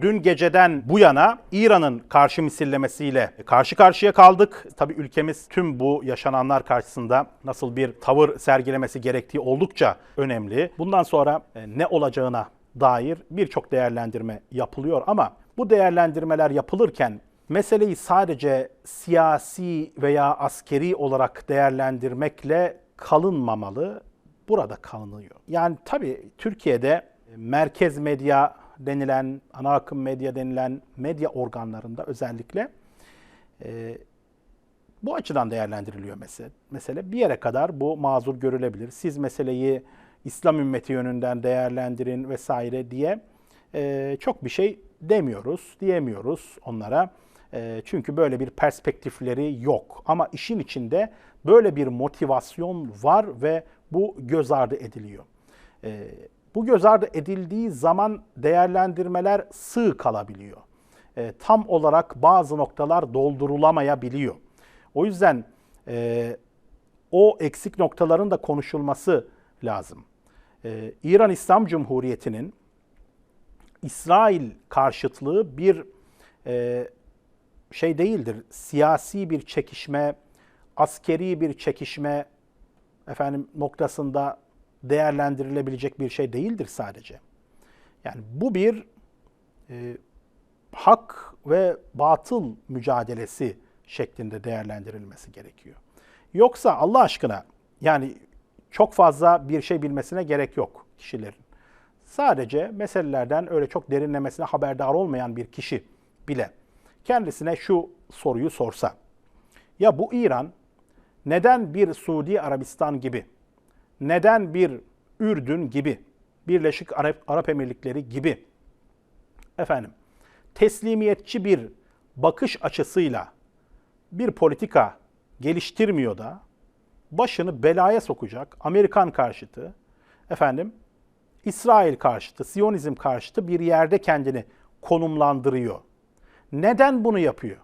Dün geceden bu yana İran'ın karşı misillemesiyle karşı karşıya kaldık. Tabii ülkemiz tüm bu yaşananlar karşısında nasıl bir tavır sergilemesi gerektiği oldukça önemli. Bundan sonra e, ne olacağına dair birçok değerlendirme yapılıyor ama bu değerlendirmeler yapılırken meseleyi sadece siyasi veya askeri olarak değerlendirmekle kalınmamalı. Burada kalınıyor. Yani tabii Türkiye'de merkez medya denilen, ana akım medya denilen medya organlarında özellikle e, bu açıdan değerlendiriliyor mesele. mesele. Bir yere kadar bu mazur görülebilir. Siz meseleyi İslam ümmeti yönünden değerlendirin vesaire diye e, çok bir şey demiyoruz, diyemiyoruz onlara. E, çünkü böyle bir perspektifleri yok. Ama işin içinde böyle bir motivasyon var ve bu göz ardı ediliyor. E, bu göz ardı edildiği zaman değerlendirmeler sığ kalabiliyor. E, tam olarak bazı noktalar doldurulamayabiliyor. O yüzden e, o eksik noktaların da konuşulması lazım. E, İran İslam Cumhuriyeti'nin İsrail karşıtlığı bir e, şey değildir. Siyasi bir çekişme, askeri bir çekişme efendim noktasında değerlendirilebilecek bir şey değildir sadece. Yani bu bir e, hak ve batıl mücadelesi şeklinde değerlendirilmesi gerekiyor. Yoksa Allah aşkına yani çok fazla bir şey bilmesine gerek yok kişilerin. Sadece meselelerden öyle çok derinlemesine haberdar olmayan bir kişi bile kendisine şu soruyu sorsa. Ya bu İran neden bir Suudi Arabistan gibi neden bir Ürdün gibi, Birleşik Arap, Arap Emirlikleri gibi efendim teslimiyetçi bir bakış açısıyla bir politika geliştirmiyor da başını belaya sokacak Amerikan karşıtı efendim İsrail karşıtı, Siyonizm karşıtı bir yerde kendini konumlandırıyor. Neden bunu yapıyor?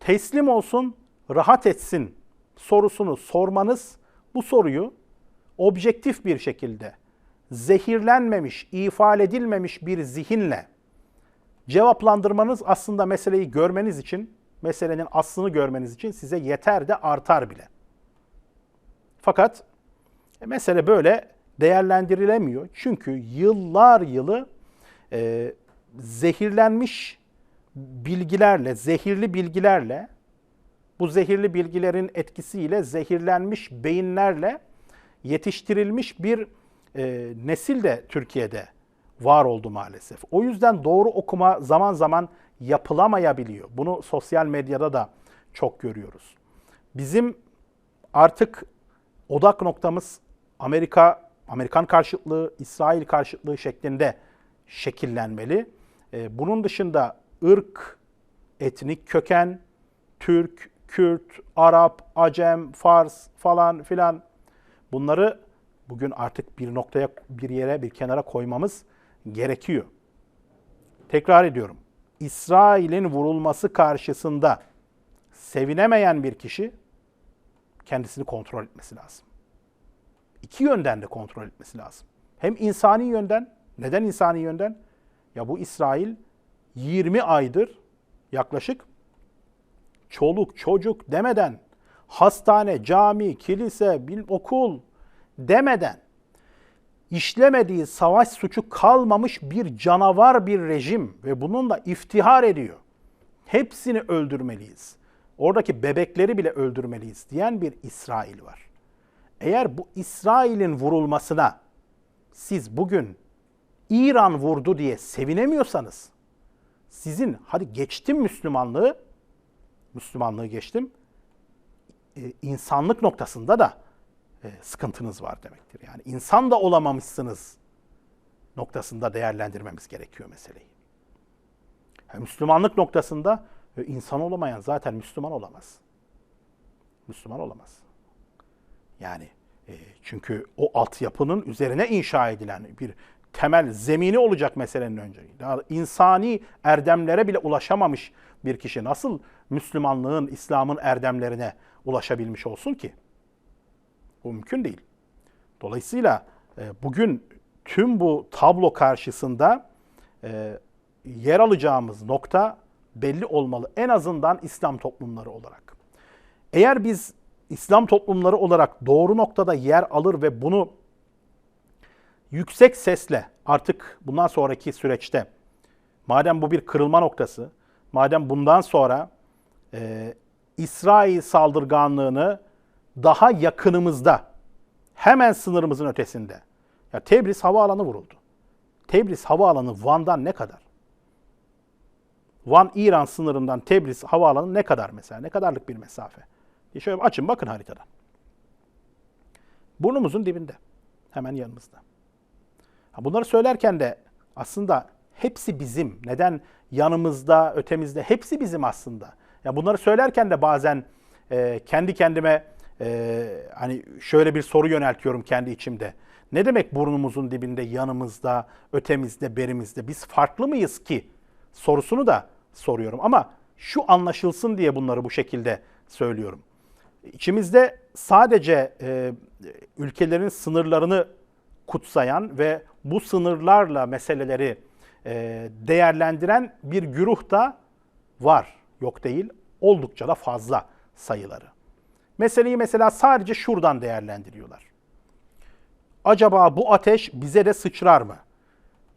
Teslim olsun, rahat etsin sorusunu sormanız bu soruyu objektif bir şekilde zehirlenmemiş, ifade edilmemiş bir zihinle cevaplandırmanız aslında meseleyi görmeniz için, meselenin aslını görmeniz için size yeter de artar bile. Fakat e, mesele böyle değerlendirilemiyor. Çünkü yıllar yılı e, zehirlenmiş bilgilerle, zehirli bilgilerle, bu zehirli bilgilerin etkisiyle zehirlenmiş beyinlerle yetiştirilmiş bir e, nesil de Türkiye'de var oldu maalesef. O yüzden doğru okuma zaman zaman yapılamayabiliyor. Bunu sosyal medyada da çok görüyoruz. Bizim artık odak noktamız Amerika, Amerikan karşıtlığı, İsrail karşıtlığı şeklinde şekillenmeli. E, bunun dışında ırk, etnik köken, Türk, Kürt, Arap, Acem, Fars falan filan Bunları bugün artık bir noktaya, bir yere, bir kenara koymamız gerekiyor. Tekrar ediyorum. İsrail'in vurulması karşısında sevinemeyen bir kişi kendisini kontrol etmesi lazım. İki yönden de kontrol etmesi lazım. Hem insani yönden, neden insani yönden? Ya bu İsrail 20 aydır yaklaşık çoluk çocuk demeden hastane, cami, kilise, bil, okul demeden işlemediği savaş suçu kalmamış bir canavar bir rejim ve bununla iftihar ediyor. Hepsini öldürmeliyiz. Oradaki bebekleri bile öldürmeliyiz diyen bir İsrail var. Eğer bu İsrail'in vurulmasına siz bugün İran vurdu diye sevinemiyorsanız sizin hadi geçtim Müslümanlığı, Müslümanlığı geçtim, e, insanlık noktasında da e, sıkıntınız var demektir. Yani insan da olamamışsınız noktasında değerlendirmemiz gerekiyor meseleyi. Yani Müslümanlık noktasında e, insan olamayan zaten Müslüman olamaz. Müslüman olamaz. Yani e, çünkü o altyapının üzerine inşa edilen bir temel zemini olacak meselenin önce. Daha insani erdemlere bile ulaşamamış bir kişi nasıl Müslümanlığın, İslam'ın erdemlerine ulaşabilmiş olsun ki? Bu mümkün değil. Dolayısıyla e, bugün tüm bu tablo karşısında e, yer alacağımız nokta belli olmalı. En azından İslam toplumları olarak. Eğer biz İslam toplumları olarak doğru noktada yer alır ve bunu yüksek sesle artık bundan sonraki süreçte madem bu bir kırılma noktası, madem bundan sonra e, İsrail saldırganlığını daha yakınımızda, hemen sınırımızın ötesinde. Ya Tebriz havaalanı vuruldu. Tebriz havaalanı Van'dan ne kadar? Van İran sınırından Tebriz havaalanı ne kadar mesela? Ne kadarlık bir mesafe? E şöyle açın bakın haritadan. Burnumuzun dibinde. Hemen yanımızda. Bunları söylerken de aslında hepsi bizim. Neden yanımızda, ötemizde hepsi bizim aslında. Ya bunları söylerken de bazen e, kendi kendime e, hani şöyle bir soru yöneltiyorum kendi içimde. Ne demek burnumuzun dibinde, yanımızda, ötemizde, berimizde? Biz farklı mıyız ki? Sorusunu da soruyorum ama şu anlaşılsın diye bunları bu şekilde söylüyorum. İçimizde sadece e, ülkelerin sınırlarını kutsayan ve bu sınırlarla meseleleri e, değerlendiren bir güruh da var. Yok değil. Oldukça da fazla sayıları. Meseleyi mesela sadece şuradan değerlendiriyorlar. Acaba bu ateş bize de sıçrar mı?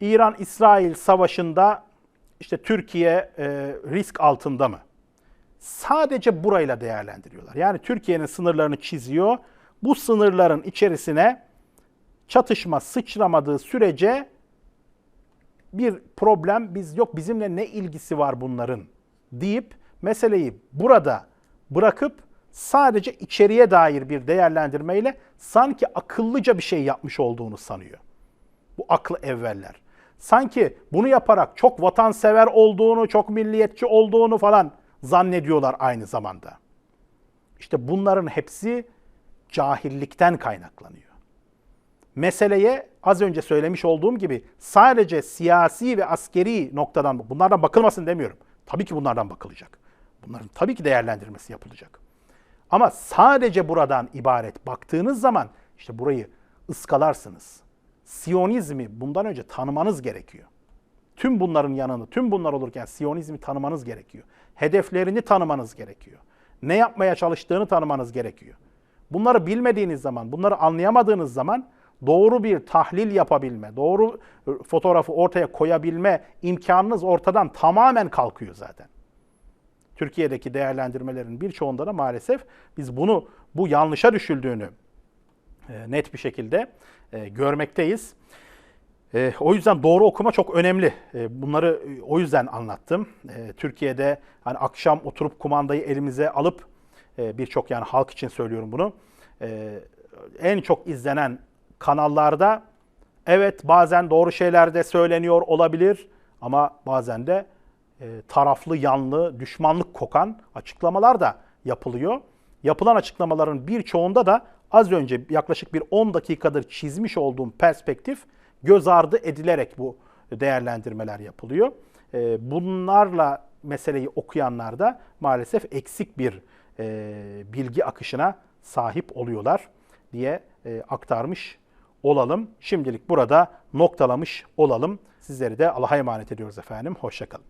İran-İsrail savaşında işte Türkiye e, risk altında mı? Sadece burayla değerlendiriyorlar. Yani Türkiye'nin sınırlarını çiziyor. Bu sınırların içerisine çatışma sıçramadığı sürece bir problem biz yok bizimle ne ilgisi var bunların deyip meseleyi burada bırakıp sadece içeriye dair bir değerlendirmeyle sanki akıllıca bir şey yapmış olduğunu sanıyor. Bu aklı evveller. Sanki bunu yaparak çok vatansever olduğunu, çok milliyetçi olduğunu falan zannediyorlar aynı zamanda. İşte bunların hepsi cahillikten kaynaklanıyor. Meseleye az önce söylemiş olduğum gibi sadece siyasi ve askeri noktadan bunlardan bakılmasın demiyorum. Tabii ki bunlardan bakılacak. Bunların tabii ki değerlendirmesi yapılacak. Ama sadece buradan ibaret baktığınız zaman işte burayı ıskalarsınız. Siyonizmi bundan önce tanımanız gerekiyor. Tüm bunların yanını, tüm bunlar olurken Siyonizmi tanımanız gerekiyor. Hedeflerini tanımanız gerekiyor. Ne yapmaya çalıştığını tanımanız gerekiyor. Bunları bilmediğiniz zaman, bunları anlayamadığınız zaman doğru bir tahlil yapabilme, doğru fotoğrafı ortaya koyabilme imkanınız ortadan tamamen kalkıyor zaten. Türkiye'deki değerlendirmelerin birçoğunda da maalesef biz bunu bu yanlışa düşüldüğünü e, net bir şekilde e, görmekteyiz. E, o yüzden doğru okuma çok önemli. E, bunları e, o yüzden anlattım. E, Türkiye'de hani akşam oturup kumandayı elimize alıp e, birçok yani halk için söylüyorum bunu. E, en çok izlenen kanallarda evet bazen doğru şeyler de söyleniyor olabilir ama bazen de e, taraflı, yanlı, düşmanlık kokan açıklamalar da yapılıyor. Yapılan açıklamaların birçoğunda da az önce yaklaşık bir 10 dakikadır çizmiş olduğum perspektif göz ardı edilerek bu değerlendirmeler yapılıyor. E, bunlarla meseleyi okuyanlar da maalesef eksik bir e, bilgi akışına sahip oluyorlar diye aktarmış olalım. Şimdilik burada noktalamış olalım. Sizleri de Allah'a emanet ediyoruz efendim. Hoşçakalın.